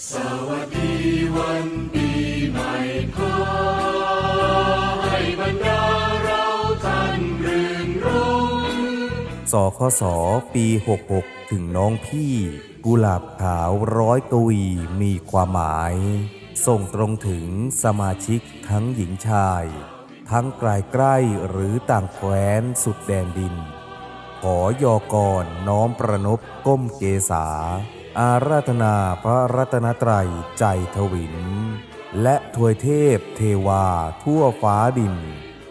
สวัสดีวันปีใหม่ขอให้บรรดาเราท่านรื่นรมสคสปี 66 ถึงน้องพี่ กุหลาบขาวร้อยกวีมีความหมาย ส่งตรงถึงสมาชิกทั้งหญิงชาย ทั้งไกลใกล้หรือต่างแคว้นสุดแดนดิน ขอยอกรน้อมประนบก้มเกษา อาราธนาพระรัตนตรัยใจทวิน และทวยเทพเทวาทั่วฟ้าดิน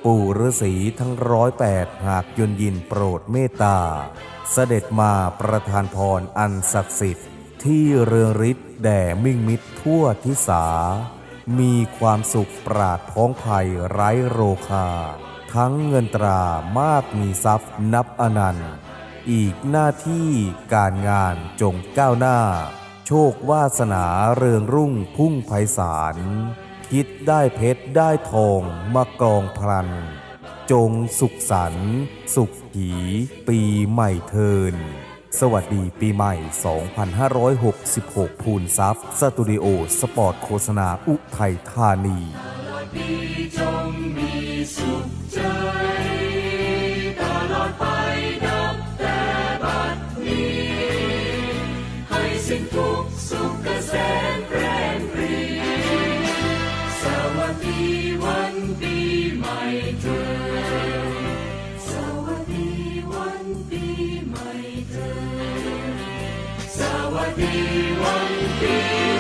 ปู่ฤาษีทั้งร้อยแปดหากยนยินโปรดเมตตา เสด็จมาประทานพรอันศักดิ์สิทธิ์ ที่เรืองฤทธิ์แด่มิ่งมิตรทั่วทิศามีความสุขปราดพ้องภัยไร้โรคา ทั้งเงินตรามากมีทรัพย์นับอนันต์ อีกหน้าที่การงานจงก้าวหน้า โชควาสนาเรืองรุ่งพุ่งไพศาลคิดได้เพชรได้ทองมากองพลัน จงสุขสันสุขขีปีใหม่เทิน สวัสดีปีใหม่ 2566ภูนทรัพย์ สตูดิโอ สปอร์ตโฆษณาอุทัยธานีปีจงมีสุขใจ ทุกข์สุขเกษมแรงปรีสวัสดีวันปีใหม่เธอสวัสดีวันปีใหม่เธอสวัสดี